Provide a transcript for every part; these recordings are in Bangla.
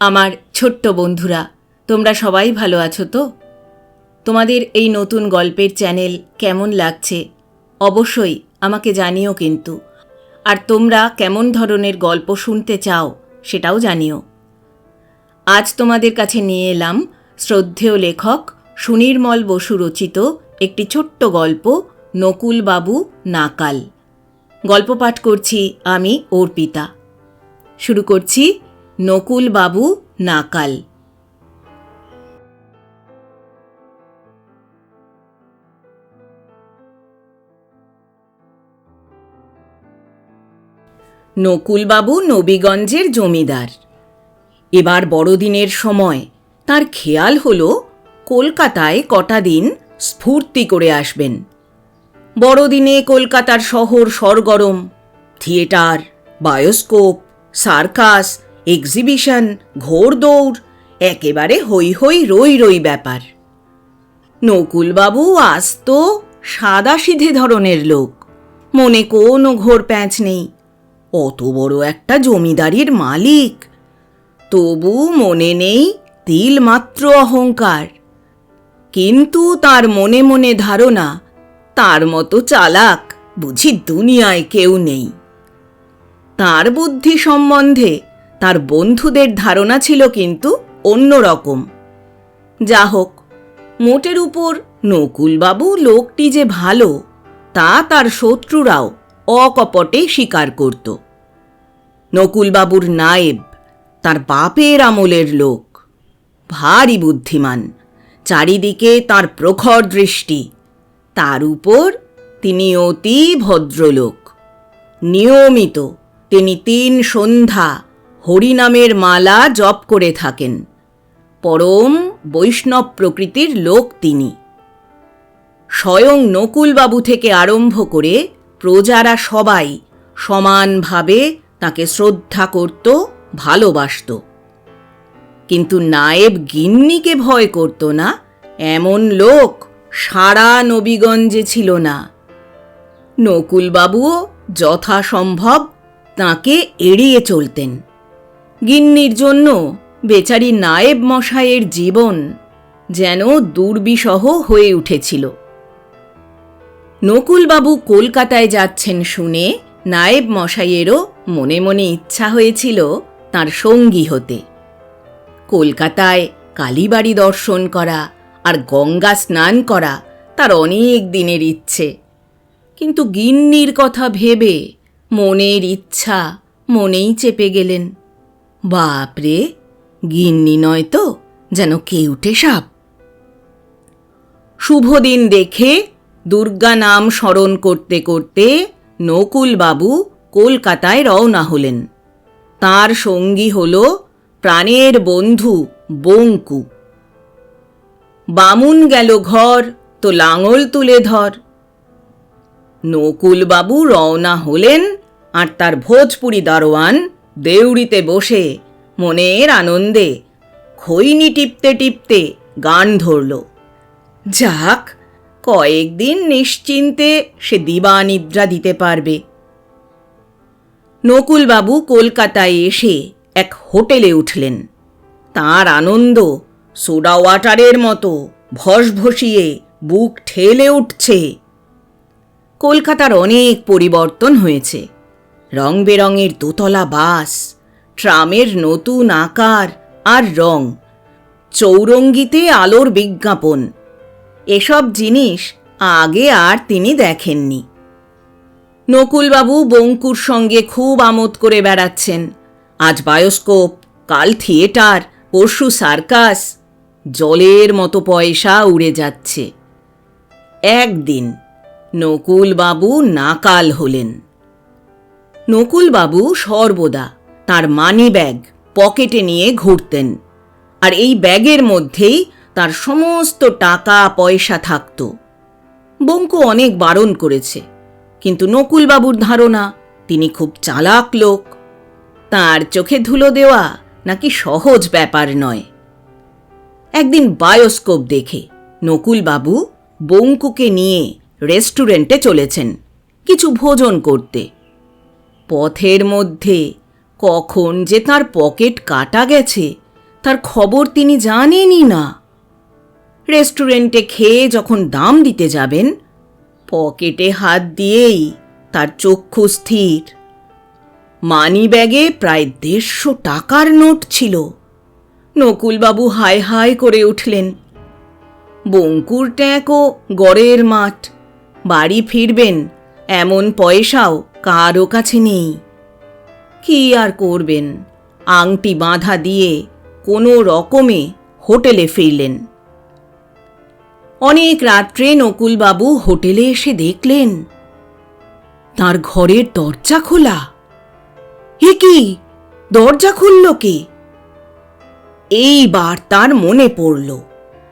আমার ছোট্ট বন্ধুরা, তোমরা সবাই ভালো আছো তো? তোমাদের এই নতুন গল্পের চ্যানেল কেমন লাগছে? অবশ্যই আমাকে জানিও কিন্তু। আর তোমরা কেমন ধরনের গল্প শুনতে চাও, সেটাও জানিও। আজ তোমাদের কাছে নিয়ে এলাম শ্রদ্ধেয় লেখক সুনির্মল বসু রচিত একটি ছোট্ট গল্প, নকুল বাবু নাকাল। গল্প পাঠ করছি আমি অর্পিতা। শুরু করছি নকুল বাবু নাকাল। নকুলবাবু নবীগঞ্জের জমিদার। এবার বড়দিনের সময় তার খেয়াল হলো, কলকাতায় কটা দিন স্ফূর্তি করে আসবেন। বড়দিনে কলকাতার শহর সরগরম, থিয়েটার, বায়োস্কোপ, সার্কাস এক্সিবিশন ঘোড়দৌড় একেবারে হই হই রই রই ব্যাপার। নকুলবাবু আজ তো সাদা সিধে ধরনের লোক। মনে কোনো ঘোর প্যাঁচ নেই। অত বড় একটা জমিদারির মালিক। তবু মনে নেই তিলমাত্র অহংকার। কিন্তু তার মনে মনে ধারণা, তার মতো চালাক বুঝি দুনিয়ায় কেউ নেই। তার বুদ্ধি সম্বন্ধে তার বন্ধুদের ধারণা ছিল কিন্তু অন্যরকম যা হোক মোটের উপর নকুলবাবু লোকটি যে ভালো, তা তার শত্রুরাও অকপটে স্বীকার করত। নকুলবাবুর নায়েব তার বাপের আমলের লোক, ভারী বুদ্ধিমান, চারিদিকে তার প্রখর দৃষ্টি, তার উপর তিনি অতি ভদ্রলোক। নিয়মিত তিনি তিন সন্ধ্যা হরিনামের মালা জপ করে থাকেন। পরম বৈষ্ণব প্রকৃতির লোক তিনি। স্বয়ং নকুলবাবু থেকে আরম্ভ করে প্রজারা সবাই সমানভাবে তাকে শ্রদ্ধা করত, ভালোবাসত। কিন্তু নায়েব গিন্নিকে ভয় করত না, এমন লোক সারা নবীগঞ্জে ছিল না। নকুলবাবুও যথাসম্ভব তাকে এড়িয়ে চলতেন। গিন্নির জন্য বেচারি নায়েব মশাইয়ের জীবন যেন দুর্বিষহ হয়ে উঠেছিল। নকুলবাবু কলকাতায় যাচ্ছেন শুনে নায়েব মশাইয়েরও মনে মনে ইচ্ছা হয়েছিল তার সঙ্গী হতে। কলকাতায় কালীবাড়ি দর্শন করা আর গঙ্গা স্নান করা তার অনেক দিনের ইচ্ছে। কিন্তু গিন্নির কথা ভেবে মনের ইচ্ছা মনেই চেপে গেলেন। বাপরে, গিন্নি নয় তো, যেন কেউটে সাপ। শুভ দিন দেখে দুর্গা নাম স্মরণ করতে করতে নকুলবাবু কলকাতায় রওনা হলেন। তার সঙ্গী হল প্রাণের বন্ধু বঙ্কু। বামুন গেল ঘর, তো লাঙল তুলে ধর। নকুলবাবু রওনা হলেন আর তার ভোজপুরি দারোয়ান দেউড়িতে বসে মনের আনন্দে খৈনি টিপতে টিপতে গান ধরল। যাক, কয়েকদিন নিশ্চিন্তে সে দিবানিদ্রা দিতে পারবে। নকুলবাবু কলকাতায় এসে এক হোটেলে উঠলেন। তার আনন্দ সোডা ওয়াটারের মতো ভসভসিয়ে বুক ঠেলে উঠছে। কলকাতার অনেক পরিবর্তন হয়েছে। রং বেরঙের দোতলা বাস, ট্রামের নতুন আকার আর রং, চৌরঙ্গিতে আলোর বিজ্ঞাপন। এসব জিনিস আগে আর তিনি দেখেননি। নকুলবাবু বঙ্কুর সঙ্গে খুব আমোদ করে বেড়াচ্ছেন। আজ বায়োস্কোপ, কাল থিয়েটার, পরশু সার্কাস, জলের মতো পয়সা উড়ে যাচ্ছে। একদিন নকুলবাবু নাকাল হলেন। নকুলবাবু সর্বদা তার মানি ব্যাগ পকেটে নিয়ে ঘুরতেন। আর এই ব্যাগের মধ্যেই তার সমস্ত টাকা পয়সা থাকত। বঙ্কু অনেক বারণ করেছে, কিন্তু নকুলবাবুর ধারণা, তিনি খুব চালাক লোক। তার চোখে ধুলো দেওয়া নাকি সহজ ব্যাপার নয়। একদিন বায়োস্কোপ দেখে নকুলবাবু বঙ্কুকে নিয়ে রেস্টুরেন্টে চলেছেন, কিছু ভোজন করতে। পথের মধ্যে। কখন যে তার পকেট কাটা গেছে, তার খবর তিনি জানেনই না। রেস্টুরেন্টে খেয়ে যখন দাম দিতে যাবেন, পকেটে হাত দিয়েই তার চক্ষু স্থির। মানি ব্যাগে প্রায় দেড়শো টাকার নোট ছিল। নকুলবাবু হায় হায় করে উঠলেন। বঙ্কুর ট্যাঁক ও গড়ের মাঠ। বাড়ি ফিরবেন, এমন পয়সাও কারও কাছে নেই। কি আর করবেন? আংটি বাঁধা দিয়ে কোনো রকমে হোটেলে ফিরলেন। অনেক রাত্রে নকুলবাবু হোটেলে এসে দেখলেন, তার ঘরের দরজা খোলা। এ কি? দরজা খুলল কে? এইবার তার মনে পড়ল,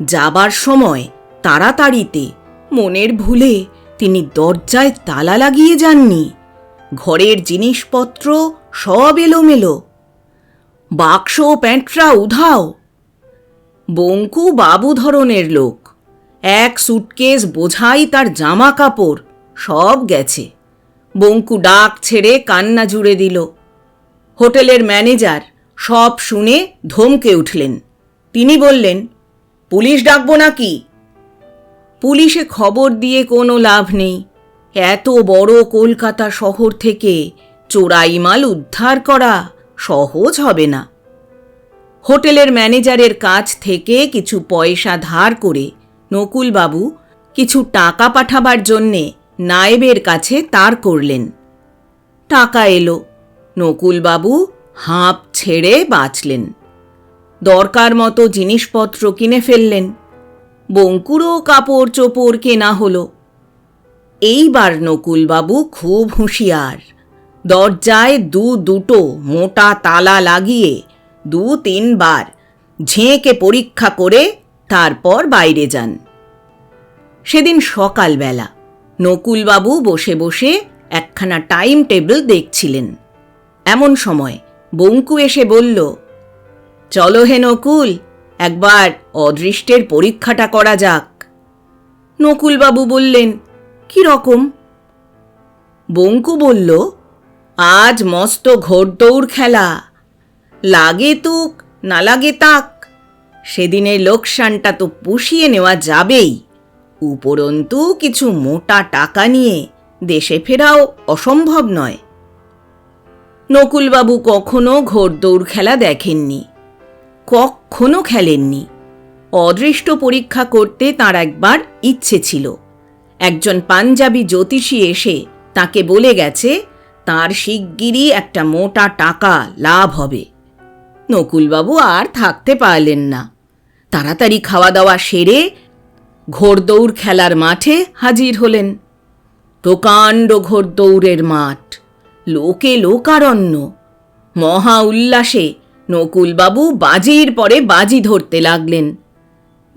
যাবার সময় তাড়াতাড়িতে মনের ভুলে তিনি দরজায় তালা লাগিয়ে যাননি। ঘরের জিনিসপত্র সব এলোমেলো। বাক্স প্যাঁটরা উধাও। বঙ্কু বাবু ধরনের লোক। এক সুটকেস বোঝাই তার জামা কাপড়, সব গেছে। বঙ্কু ডাক ছেড়ে কান্না জুড়ে দিল। হোটেলের ম্যানেজার সব শুনে ধমকে উঠলেন। তিনি বললেন, পুলিশ ডাকবো নাকি? পুলিশে খবর দিয়ে কোনো লাভ নেই। এত বড় কলকাতা শহর থেকে চোরাই মাল উদ্ধার করা সহজ হবে না। হোটেলের ম্যানেজারের কাছ থেকে কিছু পয়সা ধার করে নকুলবাবু কিছু টাকা পাঠাবার জন্যে নায়েবের কাছে তার করলেন। টাকা এলো। নকুলবাবু হাঁপ ছেড়ে বাঁচলেন। দরকার মতো জিনিসপত্র কিনে ফেললেন। বঙ্কুরও কাপড় চোপড় কেনা হলো। এইবার নকুলবাবু খুব হুঁশিয়ার। দরজায় দু দুটো মোটা তালা লাগিয়ে দু তিনবার ঝেঁকে পরীক্ষা করে তারপর বাইরে যান। সেদিন সকালবেলা নকুলবাবু বসে বসে একখানা টাইম টেবিল দেখছিলেন। এমন সময় বঙ্কু এসে বলল, চলো হে নকুল, একবার অদৃষ্টের পরীক্ষাটা করা যাক। নকুলবাবু বললেন কি রকম? বঙ্কু বলল, আজ মস্ত ঘোড়দৌড় খেলা। লাগে তুক, না লাগে তাক। সেদিনের লোকসানটা তো পুষিয়ে নেওয়া যাবেই। উপরন্তু কিছু মোটা টাকা নিয়ে দেশে ফেরাও অসম্ভব নয়। নকুলবাবু কখনো ঘোড়দৌড় খেলা দেখেননি, কখনো খেলেননি। অদৃষ্ট পরীক্ষা করতে তার একবার ইচ্ছে ছিল। একজন পাঞ্জাবি জ্যোতিষী এসে তাকে বলে গেছে, তার শিগগিরই একটা মোটা টাকা লাভ হবে। নকুলবাবু আর থাকতে পারলেন না। তাড়াতাড়ি খাওয়া দাওয়া সেরে ঘোড়দৌড় খেলার মাঠে হাজির হলেন। প্রকাণ্ড ঘোড়দৌড়ের মাঠ, লোকে লোকারণ্য। মহা উল্লাসে নকুলবাবু বাজির পরে বাজি ধরতে লাগলেন।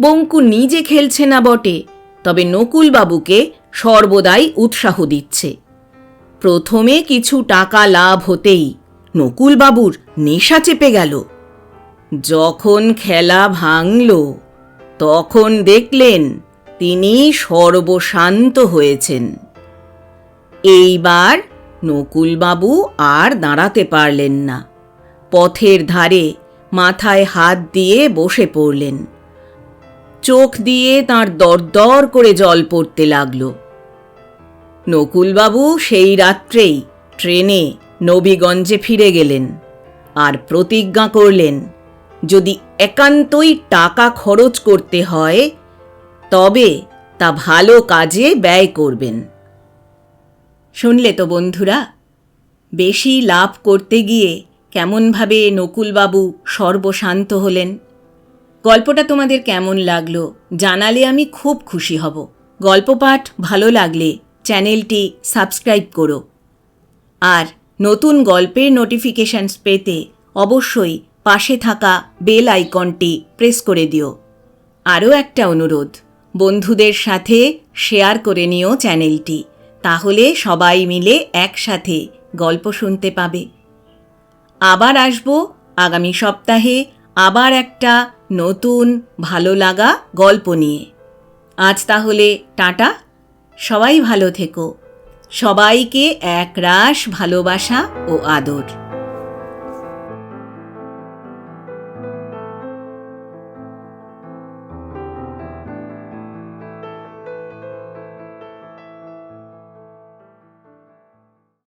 বঙ্কু নিজে খেলছে না বটে। তবে নকুলবাবুকে সর্বদাই উৎসাহ দিচ্ছে। প্রথমে কিছু টাকা লাভ হতেই নকুলবাবুর নেশা চেপে গেল। যখন খেলা ভাঙল, তখন দেখলেন তিনি সর্বশান্ত হয়েছেন। এইবার নকুলবাবু আর দাঁড়াতে পারলেন না। পথের ধারে মাথায় হাত দিয়ে বসে পড়লেন। চোখ দিয়ে তার দরদর করে জল পড়তে লাগল। নকুলবাবু সেই রাত্রেই ট্রেনে নবীগঞ্জে ফিরে গেলেন আর প্রতিজ্ঞা করলেন, যদি একান্তই টাকা খরচ করতে হয়, তবে তা ভালো কাজে ব্যয় করবেন। শুনলে তো বন্ধুরা, বেশি লাভ করতে গিয়ে কেমনভাবে নকুলবাবু সর্বশান্ত হলেন। গল্পটা তোমাদের কেমন লাগল জানালে আমি খুব খুশি হব। গল্পপাঠ ভালো লাগলে চ্যানেলটি সাবস্ক্রাইব করো। আর নতুন গল্পের নোটিফিকেশনস পেতে অবশ্যই পাশে থাকা বেল আইকনটি প্রেস করে দিও। আরও একটা অনুরোধ, বন্ধুদের সাথে শেয়ার করে নিও চ্যানেলটি, তাহলে সবাই মিলে একসাথে গল্প শুনতে পাবে। আবার আসব, আগামী সপ্তাহে আবার একটা নতুন, ভালো লাগা গল্প নিয়ে। আজ তাহলে টাটা। সবাই ভালো থেকো। সবাইকে একরাশ ভালোবাসা ও আদর।